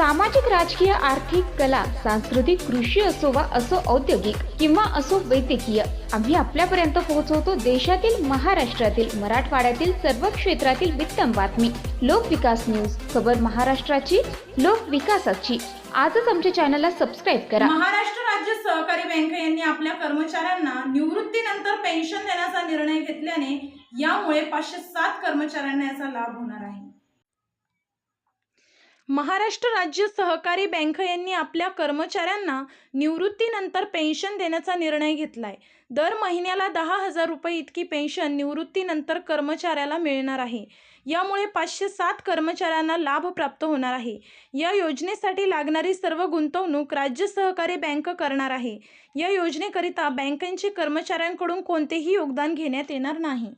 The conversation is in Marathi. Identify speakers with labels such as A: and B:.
A: सामाजिक राजकीय आर्थिक कला सांस्कृतिक कृषी असो वा असो औद्योगिक किंवा असो वैद्यकीय आम्ही आपल्यापर्यंत पोहोचवतो देशातील महाराष्ट्रातील मराठवाड्यातील सर्व क्षेत्रातील वित्तम बातमी. लोकविकास न्यूज खबर महाराष्ट्राची लोकविकासाची आजच आमच्या चॅनलला सबस्क्राईब करा.
B: महाराष्ट्र राज्य सहकारी बँक यांनी आपल्या कर्मचाऱ्यांना निवृत्तीनंतर पेन्शन देण्याचा निर्णय घेतल्याने यामुळे पाचशे सात कर्मचाऱ्यांना याचा लाभ होणार आहे. महाराष्ट्र राज्य सहकारी बँक यांनी आपल्या कर्मचाऱ्यांना निवृत्तीनंतर पेन्शन देण्याचा निर्णय घेतलाय. दर महिन्याला दहा हजार रुपये इतकी पेन्शन निवृत्तीनंतर कर्मचाऱ्याला मिळणार आहे. यामुळे पाचशे सात कर्मचाऱ्यांना लाभ प्राप्त होणार आहे. या योजनेसाठी लागणारी सर्व गुंतवणूक राज्य सहकारी बँक करणार आहे. या योजनेकरिता बँकांचे कर्मचाऱ्यांकडून कोणतेही योगदान घेण्यात येणार नाही.